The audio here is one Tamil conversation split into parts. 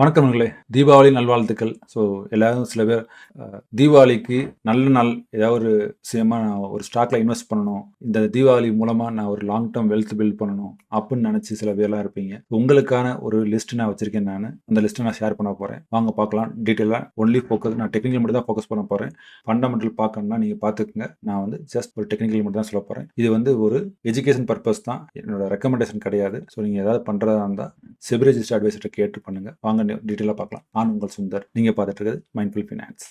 வணக்கம்ங்களே தீபாவளி நல்வாழ்த்துக்கள். ஸோ எல்லாரும் சில பேர் தீபாவளிக்கு நல்ல நாள் ஏதாவது ஒரு விஷயமாக நான் ஒரு ஸ்டாக்ல இன்வெஸ்ட் பண்ணணும். இந்த தீபாவளி மூலமாக நான் ஒரு லாங் டேர்ம் வெல்த் பில்ட் பண்ணணும் அப்படின்னு நினச்சி சில பேர்லாம் இருப்பீங்க. உங்களுக்கான ஒரு லிஸ்ட் நான் வச்சிருக்கேன் நான். அந்த லிஸ்ட்டை நான் ஷேர் பண்ண போகிறேன் வாங்க பார்க்கலாம். டீட்டெயிலாக ஒன்லி ஃபோக்கஸ் நான் டெக்னிக்கல் மட்டும் தான் ஃபோக்கஸ் பண்ண போகிறேன் ஃபண்டமெண்டல் பார்க்கணும்னா நீங்கள் பார்த்துக்குங்க. நான் வந்து ஜஸ்ட் ஒரு டெக்னிக்கல் மட்டும் தான் சொல்ல போகிறேன் இது வந்து ஒரு எஜுகேஷன் பர்பஸ் தான். என்னோட ரெக்கமெண்டேஷன் கிடையாது. ஸோ நீங்கள் ஏதாவது பண்ணுறதா இருந்தால் செபிரிஜிஸ்ட் அட்வைசர்கிட்ட கேட்டு பண்ணுங்க. வாங்க டீட்டெயிலாக பார்க்கலாம். நான் உங்கள் சுந்தர். நீங்கள் பார்த்துட்டு இருக்கிறது மைண்ட்ஃபுல் ஃபினான்ஸ்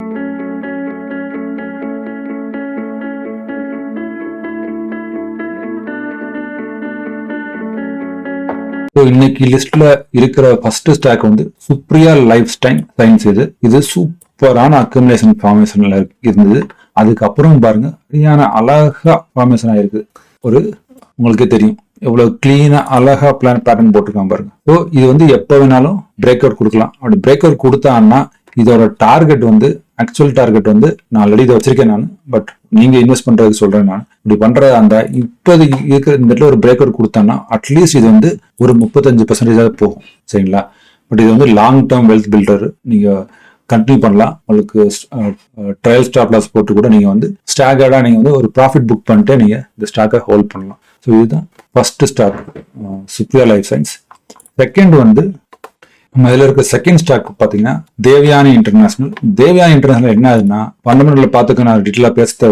ஸோ இன்னைக்கு லிஸ்ட்ல இருக்கிற ஃபர்ஸ்ட் ஸ்டாக் வந்து சுப்ரியா லைஃப் ஸ்டைல் சயின்ஸ் இது. இது சூப்பரான அக்குமுலேஷன் ஃபார்மேஷன்ல இருந்தது. அதுக்கப்புறம் பாருங்க சரியான அழகா ஃபார்மேஷன் ஆயிருக்கு. ஒரு உங்களுக்கே தெரியும். எவ்வளவு கிளீனா அழகா பிளான் பேட்டர்ன் போட்டிருக்கான் பாருங்க. ஸோ இது வந்து எப்போ வேணாலும் பிரேக் அவுட் கொடுக்கலாம். அப்படி பிரேக் அவுட் கொடுத்தான்னா இதோட டார்கெட் வந்து ஆக்சுவல் டார்கெட் வந்து நான் ஆல்ரெடி இதை வச்சிருக்கேன் நான். பட் நீங்க இன்வெஸ்ட் பண்றதுக்கு சொல்றேன் நான். இப்படி பண்ற அந்த இப்போதைக்கு இருக்கிற இந்த இடத்துல ஒரு பிரேக் அவுட் கொடுத்தான்னா அட்லீஸ்ட் இது வந்து ஒரு முப்பத்தஞ்சு பர்சன்டேஜாக போகும். சரிங்களா? பட் இது வந்து லாங் டேர்ம் வெல்த் பில்டர் நீங்க கண்டினியூ பண்ணலாம். உங்களுக்கு ட்ரையல் ஸ்டாப் லாஸ் போட்டு கூட நீங்க வந்து ஸ்டாகர்டா நீங்க வந்து ஒரு ப்ராஃபிட் புக் பண்ணிட்டு நீங்க இந்த ஸ்டாக்கை ஹோல்ட் பண்ணலாம். ஸோ இதுதான் first stock Supriya life science second வந்து நம்ம இதில் இருக்க செகண்ட் ஸ்டாக் பார்த்தீங்கன்னா தேவயானி இன்டர்நேஷனல் தேவயானி இன்டர்நேஷனல் என்ன ஆகுதுன்னா ஃபண்டமெண்டல் பார்த்துக்க நான் டீட்டெயிலாக பேச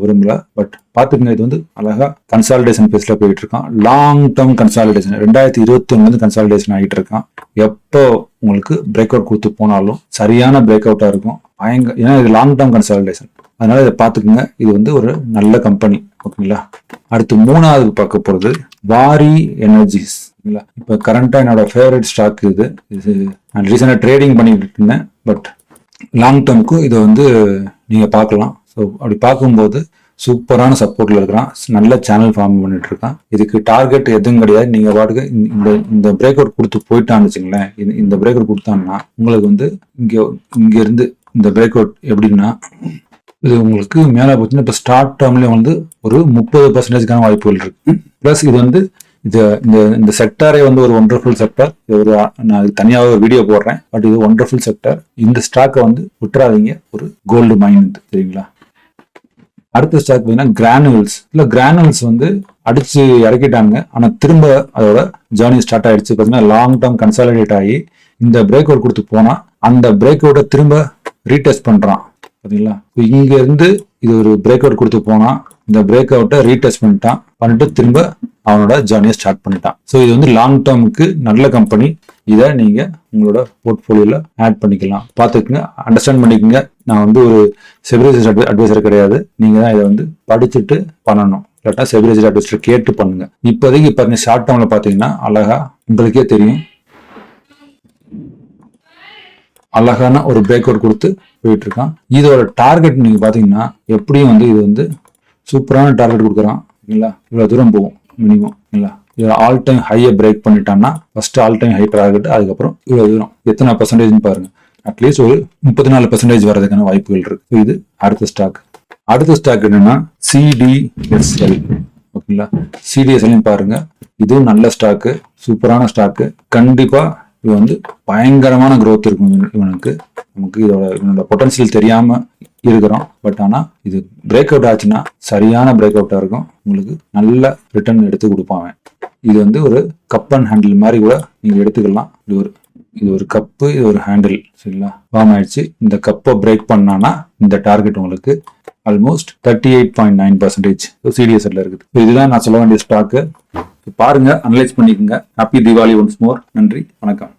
விரும்பல. பட் பார்த்துக்கங்க இது வந்து அழகா கன்சாலிடேஷன் பேஸில் போயிட்டு இருக்கான். லாங் டேர்ம் கன்சாலிடேஷன் ரெண்டாயிரத்தி இருபத்தி ஒன்று கன்சாலிடேஷன் ஆகிட்டு இருக்கான். எப்போ உங்களுக்கு பிரேக் அவுட் கொடுத்து போனாலும் சரியான பிரேக் அவுட்டாக இருக்கும். பயங்க ஏன்னா இது லாங் டேர்ம் கன்சாலிடேஷன் அதனால இதை பார்த்துக்குங்க. இது வந்து ஒரு நல்ல கம்பெனி ஓகேங்களா அடுத்து மூணாவது பார்க்க போகிறது வாரி எனர்ஜிஸ் ஓகேங்களா இப்போ கரண்ட்டாக என்னோட ஃபேவரட் ஸ்டாக் இது. இது நான் ரீசெண்டாக ட்ரேடிங் பண்ணிக்கிட்டு இருந்தேன். பட் லாங் டேர்முக்கு இதை வந்து நீங்கள் பார்க்கலாம். ஸோ அப்படி பார்க்கும்போது சூப்பரான சப்போர்ட்டில் இருக்கிறான். நல்ல சேனல் ஃபார்ம் பண்ணிட்டு இருக்கான். இதுக்கு டார்கெட் எதுவும் கிடையாது. நீங்கள் பாட்டுக்கு இந்த- இந்த இந்த பிரேக் அவுட் கொடுத்து போயிட்டான்னு வச்சுங்களேன் இந்த- பிரேக் அவுட் கொடுத்தான்னா உங்களுக்கு வந்து இங்கே இங்கேருந்து இந்த பிரேக் அவுட் எப்படின்னா இது உங்களுக்கு மேலே பார்த்தீங்கன்னா இப்போ ஸ்டார்ட் டேர்ம்லேயே வந்து ஒரு முப்பது பர்சன்டேஜ்க்கான வாய்ப்புகள் இருக்கு. ப்ளஸ் இது வந்து இது இந்த இந்த செக்டாரே வந்து ஒரு ஒண்டர்ஃபுல் செக்டர் இது ஒரு நான் அதுக்கு தனியாக ஒரு வீடியோ போடுறேன். பட் இது ஒண்டர்ஃபுல் செக்டர் இந்த ஸ்டாக்கை வந்து விட்டுறாதீங்க. ஒரு கோல்டு மைன் சரிங்களா அடுத்த ஸ்டாக் பார்த்தீங்கன்னா கிரானுவல்ஸ் இல்லை கிரானுவல்ஸ் வந்து அடிச்சு இறக்கிட்டாங்க ஆனால் திரும்ப அதோட ஜேர்னி ஸ்டார்ட் ஆயிடுச்சு. பார்த்தீங்கன்னா லாங் டேர்ம் கன்சாலிடேட் ஆகி இந்த பிரேக் அவுட் கொடுத்து போனால் அந்த பிரேக் அவுட்டை திரும்ப ரீடெஸ்ட் பண்ணுறான் பார்த்தீங்களா? இங்கேருந்து இருந்து இது ஒரு பிரேக் அவுட் கொடுத்து போனால் இந்த பிரேக் அவுட்டை ரீடெஸ்ட் பண்ணிட்டான். பண்ணிட்டு திரும்ப அவனோட ஜேர்னியை ஸ்டார்ட் பண்ணிட்டான். ஸோ இது வந்து லாங் டேர்முக்கு நல்ல கம்பெனி இதை நீங்க உங்களோட போர்ட்ஃபோலியோவில் ஆட் பண்ணிக்கலாம். பார்த்துக்குங்க அண்டர்ஸ்டாண்ட் பண்ணிக்கோங்க. நான் வந்து ஒரு செபிலிசேஷன் அட்வைசர் கிடையாது. நீங்க தான் இதை வந்து படிச்சுட்டு பண்ணணும். இல்லாட்டா செபிலிசேஷன் அட்வைசர் கேட்டு பண்ணுங்க. இப்போதைக்கு பாருங்க ஷார்ட் டேர்ம்ல பாத்தீங்கன்னா அழகா உங்களுக்கே தெரியும். அழகான ஒரு பிரேக் அவுட் கொடுத்து போயிட்டு இருக்கான். இதோட டார்கெட் நீங்க பாத்தீங்கன்னா எப்படியும் வந்து இது வந்து சூப்பரான டார்கெட் கொடுக்குறான் இல்லைங்களா? இவ்வளோ தூரம் போகும் மினிமம் இல்லைங்களா? இதில் ஆல் டைம் ஹையை break பண்ணிட்டான்னா first all time high target அதுக்கப்புறம் இவ்வளோ தூரம். எத்தனை பர்சன்டேஜ்னு பாருங்க. அட்லீஸ்ட் ஒரு முப்பத்தி நாலு பர்சன்டேஜ் வரதுக்கான வாய்ப்புகள் இருக்கு. இது அடுத்த ஸ்டாக் அடுத்த ஸ்டாக் என்னன்னா சிடிஎஸ்எல் ஓகேங்களா? சிடிஎஸ்எல்லையும் பாருங்க. இதுவும் நல்ல ஸ்டாக்கு சூப்பரான ஸ்டாக்கு கண்டிப்பா இது வந்து பயங்கரமான க்ரோத் இருக்கும் இவனுக்கு. நமக்கு இதோட இவனோட பொட்டன்சியல் தெரியாம இருக்கிறோம். பட் ஆனால் இது பிரேக் அவுட் ஆச்சுன்னா சரியான பிரேக் அவுட்டாக இருக்கும். உங்களுக்கு நல்ல ரிட்டர்ன் எடுத்து கொடுப்பாங்க இது வந்து ஒரு கப் அண்ட் ஹேண்டில் மாதிரி கூட நீங்கள் எடுத்துக்கலாம். இது ஒரு இது ஒரு கப்பு இது ஒரு ஹேண்டில் சரிங்களா? ஃபார்ம் ஆயிடுச்சு. இந்த கப்பை பிரேக் பண்ணானா இந்த டார்கெட் உங்களுக்கு almost thirty eight point nine percentage சிடிஎஸ்ல இருக்குது. இதுதான் நான் சொல்ல வேண்டிய ஸ்டாக்கு பாருங்க அனலைஸ் பண்ணிக்கோங்க. ஹாப்பி தீபாவளி ஒன்ஸ் மோர் நன்றி. வணக்கம்.